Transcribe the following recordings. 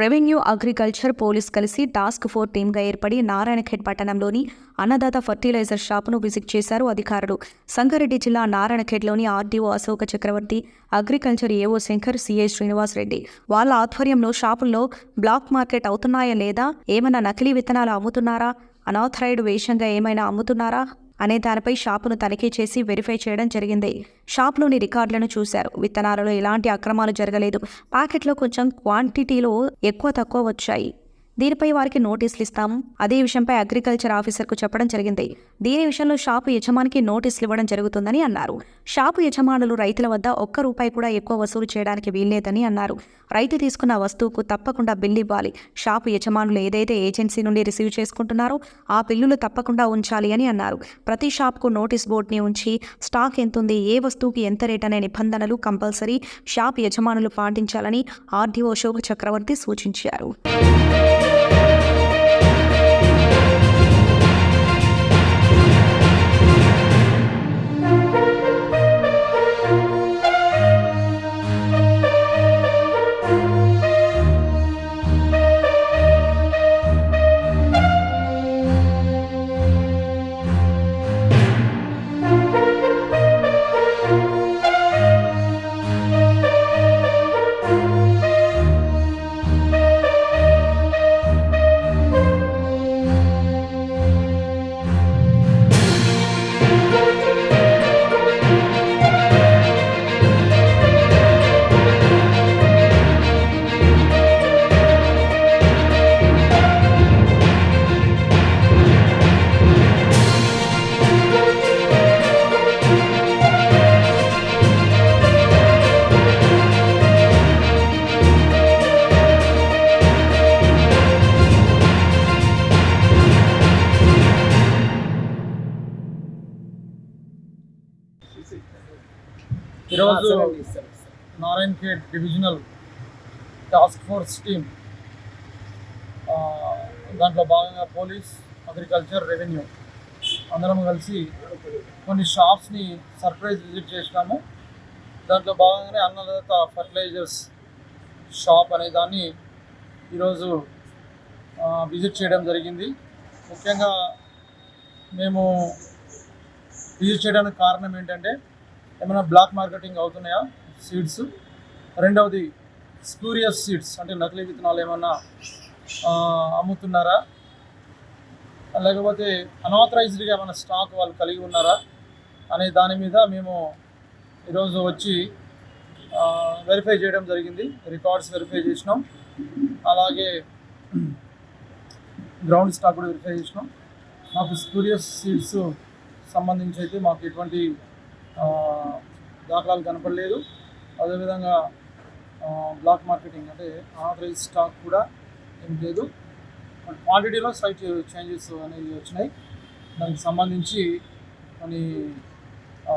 Revenue agriculture police కలిసి task force టీమ్గా ఏర్పడి నారాయణఖేడ్ పట్టణంలోని అన్నదాత ఫర్టిలైజర్ షాపును విజిట్ చేశారు అధికారులు. సంగారెడ్డి జిల్లా నారాయణఖేడ్లోని RDO Ashoka Chakravarthy agriculture AO Shankar CI Srinivas Reddy. వాళ్ళ ఆధ్వర్యంలో షాపుల్లో బ్లాక్ మార్కెట్ అవుతున్నాయా లేదా? ఏమైనా నకిలీ విత్తనాలు అమ్ముతున్నారా? అనాథరైడ్ వేషంగా ఏమైనా అమ్ముతున్నారా? అనే దానిపై షాపును తనిఖీ చేసి వెరిఫై చేయడం జరిగింది. షాప్లోని రికార్డులను చూశారు. విత్తనాలలో ఎలాంటి అక్రమాలు జరగలేదు. ప్యాకెట్లో కొంచెం క్వాంటిటీలో ఎక్కువ తక్కువ వచ్చాయి. దీనిపై వారికి నోటీసులు ఇస్తాం అదే విషయంపై అగ్రికల్చర్ ఆఫీసర్కు చెప్పడం జరిగింది. దీని విషయంలో షాపు యజమానికి నోటీసులు ఇవ్వడం జరుగుతుందని అన్నారు. షాపు యజమానులు రైతుల వద్ద ఒక్క రూపాయి కూడా ఎక్కువ వసూలు చేయడానికి వీల్లేదని అన్నారు. రైతు తీసుకున్న వస్తువుకు తప్పకుండా బిల్లు ఇవ్వాలి. షాపు యజమానులు ఏదైతే ఏజెన్సీ నుండి రిసీవ్ చేసుకుంటున్నారో ఆ బిల్లులు తప్పకుండా ఉంచాలి అని అన్నారు. ప్రతి షాప్కు నోటీస్ బోర్డుని ఉంచి స్టాక్ ఎంతుంది ఏ వస్తువుకి ఎంత రేట్ అనే నిబంధనలు కంపల్సరీ షాప్ యజమానులు పాటించాలని ఆర్డీఓ అశోక్ చక్రవర్తి సూచించారు. ఈరోజు Narayan Khed divisional task force team దాంట్లో భాగంగా పోలీస్ అగ్రికల్చర్ రెవెన్యూ అందరం కలిసి కొన్ని షాప్స్ని సర్ప్రైజ్ విజిట్ చేసినాము. దాంట్లో భాగంగానే అన్నదాత ఫర్టిలైజర్స్ షాప్ అనే దాన్ని ఈరోజు విజిట్ చేయడం జరిగింది. ముఖ్యంగా మేము విజిట్ చేయడానికి కారణం ఏంటంటే ఏమైనా బ్లాక్ మార్కెటింగ్ అవుతున్నాయా? సీడ్స్. రెండవది స్పూరియస్ సీడ్స్ అంటే నకిలీ విత్తనాలు ఏమన్నా అమ్ముతున్నారా? లేకపోతే అనాథరైజ్డ్గా ఏమైనా స్టాక్ వాళ్ళు కలిగి ఉన్నారా? అనే దాని మీద మేము ఈరోజు వచ్చి వెరిఫై చేయడం జరిగింది. రికార్డ్స్ వెరిఫై చేసినాం. అలాగే గ్రౌండ్ స్టాక్ కూడా వెరిఫై చేసినాం. మాకు స్పూరియస్ సీడ్స్ సంబంధించి అయితే మాకు ఎటువంటి దాఖలాలు కనపడలేదు. అదేవిధంగా బ్లాక్ మార్కెటింగ్ అంటే ఆథరైజ్ స్టాక్ కూడా ఏం లేదు. క్వాంటిటీలో సైట్ చేంజెస్ అనేవి వచ్చినాయి. దానికి సంబంధించి కొన్ని ఆ,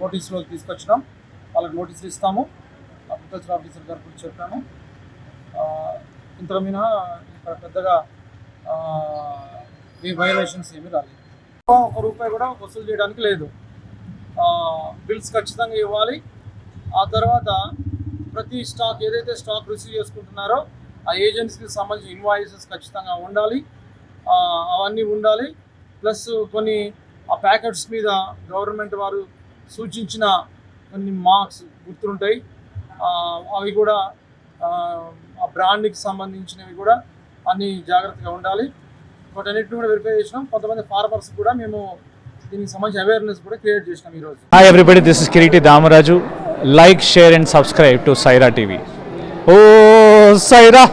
నోటీసులో తీసుకొచ్చినాం. వాళ్ళకి నోటీసులు ఇస్తాము. అగ్రికల్చర్ ఆఫీసర్ గారు కూడా చెప్పాను. ఇంతకు మినహా ఇక్కడ పెద్దగా ఏ ఈ వైలేషన్స్ ఏమీ రాలేదు. ఒక రూపాయి కూడా వసూలు చేయడానికి లేదు. బిల్స్ ఖచ్చితంగా ఇవ్వాలి. ఆ తర్వాత ప్రతి స్టాక్ ఏదైతే స్టాక్ రిసీవ్ చేసుకుంటున్నారో ఆ ఏజెన్సీకి సంబంధించిన ఇన్వాయిసెస్ ఖచ్చితంగా ఉండాలి. అవన్నీ ఉండాలి. ప్లస్ కొన్ని ఆ ప్యాకెట్స్ మీద గవర్నమెంట్ వారు సూచించిన కొన్ని మార్క్స్ గుర్తుంటాయి. అవి కూడా ఆ, బ్రాండ్కి సంబంధించినవి కూడా అన్నీ జాగ్రత్తగా ఉండాలి. వాటన్నిటిని కూడా వెరిఫై చేసినాం. కొంతమంది ఫార్మర్స్ కూడా మేము దీనికి సంబంధించి అవేర్నెస్ కూడా క్రియేట్ చేసినాం ఈరోజు hi everybody this is Kiriti Damaraju like share and subscribe to Saira TV oh Saira